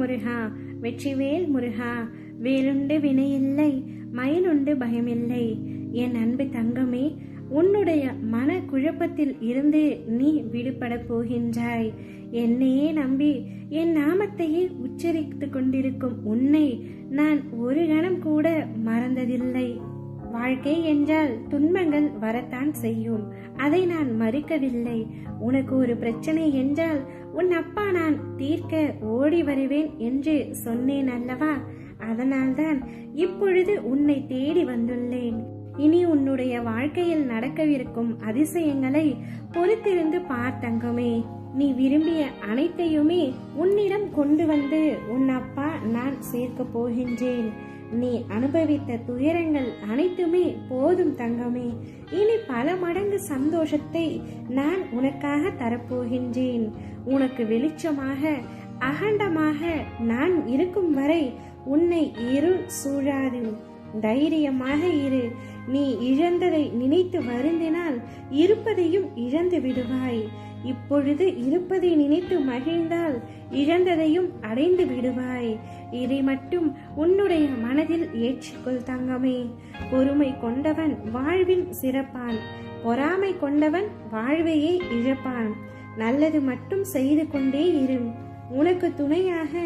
முருகா வெற்றிவேல் முருகா வேலுண்டு வினையில்லை மயிலுண்டு பயமில்லை. என் அன்பு தங்கமே உன்னுடைய மன குழப்பத்தில் இருந்து நீ விடுபட போகின்றாய். என்னையே நம்பி என் நாமத்தையே உச்சரித்து கொண்டிருக்கும் உன்னை நான் ஒரு கணம் கூட மறந்ததில்லை. வாழ்க்கை என்றால் துன்பங்கள் வரத்தான் செய்யும். அதை நான் மறுக்கவில்லை. உனக்கு ஒரு பிரச்சனை என்றால் உன் அப்பா நான் தீர்க்க ஓடி வருவேன் என்று சொன்னேன் அல்லவா? அதனால்தான் இப்பொழுது உன்னை தேடி வந்துள்ளேன். இனி உன்னுடைய வாழ்க்கையில் நடக்கவிருக்கும் அதிசயங்களை பொறுத்திருந்து பார்த்தங்குமே நீ விரும்பிய அனைத்தையுமே உன்னிடம் கொண்டு வந்து உன் அப்பா நான் சேர்க்க போகின்றேன். நீ அனுபவித்த துயரங்கள் அனைத்துமே போதும் தங்கமே. இனி பல மடங்கு சந்தோஷத்தை நான் உனக்காக தரப்போகின்றேன். உனக்கு வெளிச்சமாக அகண்டமாக நான் இருக்கும் வரை உன்னை இருள் சூழாது. தைரியமாக இரு. நீ இழந்ததை நினைத்து வருந்தினால் இருப்பதையும் இழந்து விடுவாய். இப்பொழுது இருப்பதை நினைத்து மகிழ்ந்தால் இழந்ததையும் அடைந்து விடுவாய். இதை மட்டும் உன்னுடைய மனதில் ஏற்றுக்கொள் தங்கமே. பொறுமை கொண்டவன் வாழ்வில் சிறப்பான். பொறாமை கொண்டவன் வாழ்வையே இழப்பான். நல்லது மட்டும் செய்து கொண்டே இரு. உனக்கு துணையாக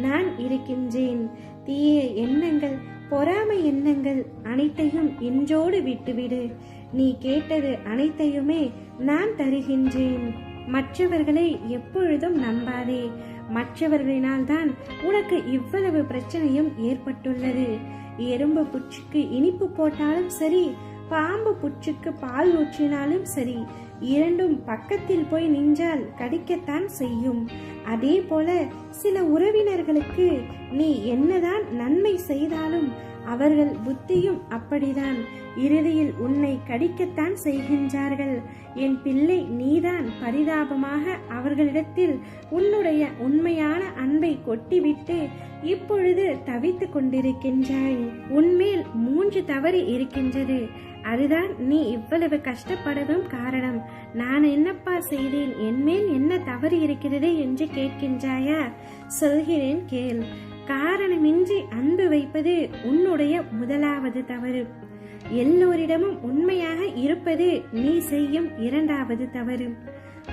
நான் இருக்கின்றேன். தீய எண்ணங்கள் பொறாமை எண்ணங்கள் அனைத்தையும் இன்றோடு விட்டுவிடு. நீ கேட்டது அனைத்தையுமே நான் தருகின்றேன். மற்றவர்களை எப்பொழுதும் நம்பாதே. மற்றவர்களினால் தான் உனக்கு இவ்வளவு பிரச்சனையும் ஏற்பட்டுள்ளது. எறும்பு புற்றுக்கு இனிப்பு போட்டாலும் சரி பாம்பு புற்றுக்கு பால் ஊற்றினாலும் சரி இரண்டும் பக்கத்தில் போய் நின்றால் கடிக்கத்தான் செய்யும். அதே போல சில உறவினர்களுக்கு நீ என்னதான் நன்மை செய்தாலும் அவர்கள் புத்தியும் அப்படிதான். இறுதியில் உன்னை கடிக்கத்தான் செய்கின்றார்கள். என் பிள்ளை நீதான் பரிதாபமாக அவர்களிடத்தில் உன்னுடைய உண்மையான அன்பை கொட்டிவிட்டு இப்பொழுது தவித்துக் கொண்டிருக்கின்றாய். உன்மேல் மூன்று தவறு இருக்கின்றது. அதுதான் நீ இவ்வளவு கஷ்டப்படவும் காரணம். நான் என்னப்பா செய்தேன்? என்மேல் என்ன தவறு இருக்கிறது என்று கேட்கின்றாயா? சொல்கிறேன் கேள். காரணமின்றி அன்பு வைப்பது உன்னுடைய முதலாவது தவறு. எல்லோரிடமும் உண்மையாக இருப்பது நீ செய்யும் இரண்டாவது தவறு.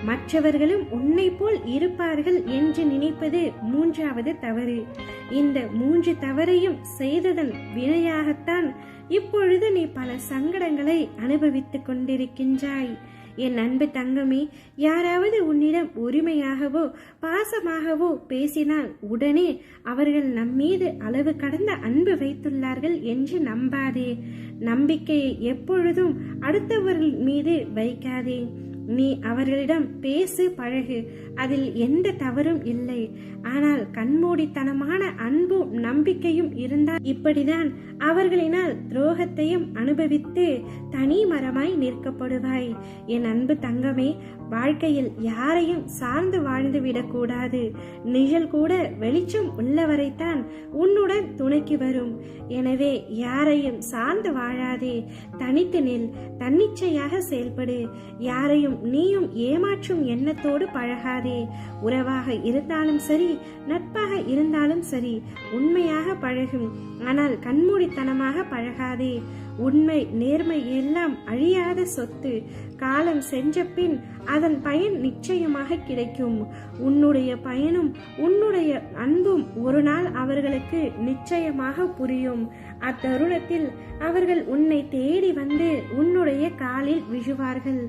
மற்றவர்களும் உன்னை போல் இருப்பார்கள் என்று நினைப்பது மூன்றாவது தவறு. இந்த மூன்று தவறையும் செய்ததன் வினையாகத்தான் இப்பொழுது நீ பல சங்கடங்களை அனுபவித்துக் கொண்டிருக்கின்றாய். என் அன்பு தங்கமே யாராவது உன்னிடம் உரிமையாகவோ பாசமாகவோ பேசினால் உடனே அவர்கள் நம்மீது அளவு கடந்த அன்பு வைத்துள்ளார்கள் என்று நம்பாதே. நம்பிக்கையை எப்பொழுதும் அடுத்தவர்கள் மீது வைக்காதே. நீ அவர்களிடம் பேசு பழகு. அதில் எந்த தவறும் இல்லை. ஆனால் கண்மூடித்தனமான அன்பும் நம்பிக்கையும் இருந்தால் இப்படிதான் அவர்களினால் துரோகத்தையும் அனுபவித்து தனி மரமாய் நிற்கப்படுவாய். என் அன்பு தங்கமே வாழ்க்கையில் யாரையும் சார்ந்து வாழ்ந்து விடக்கூடாது. நிழல் கூட வெளிச்சம் உள்ளவரைத்தான் உன்னுடன் துணைக்கு வரும். எனவே யாரையும் சார்ந்து வாழாதே. தனித்து நில் தன்னிச்சையாக செயல்படு. யாரையும் நீயும் ஏமாற்றும் எண்ணத்தோடு பழகாதே. உறவாக இருந்தாலும் சரி நட்பாக இருந்தாலும் சரி உண்மையாக பழகும். ஆனால் கண்மூடித்தனமாக பழகாதே. உண்மை நேர்மை எல்லாம் அழியாத சொத்து. காலம் சென்ற பின் அதன் பயன் நிச்சயமாக கிடைக்கும். உன்னுடைய பயனும் உன்னுடைய அன்பும் ஒரு நாள் அவர்களுக்கு நிச்சயமாக புரியும். அத்தருணத்தில் அவர்கள் உன்னை தேடி வந்து உன் அவருடைய காலில் விழுவார்கள்.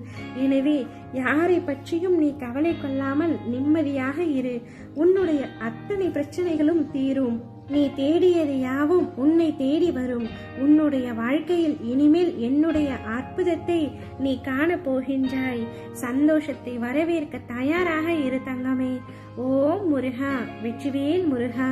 எனவே யாரை பற்றியும் நீ கவலை கொள்ளாமல் நிம்மதியாக இரு. உன்னுடைய அத்தனை பிரச்சனைகளும் தீரும். நீ தேடியது யாவும் உன்னை தேடி வரும். உன்னுடைய வாழ்க்கையில் இனிமேல் என்னுடைய அற்புதத்தை நீ காண போகின்றாய் சந்தோஷத்தை வரவேற்க தயாராக இரு தங்கமே. ஓம் முருகா வெற்றிவேல் முருகா.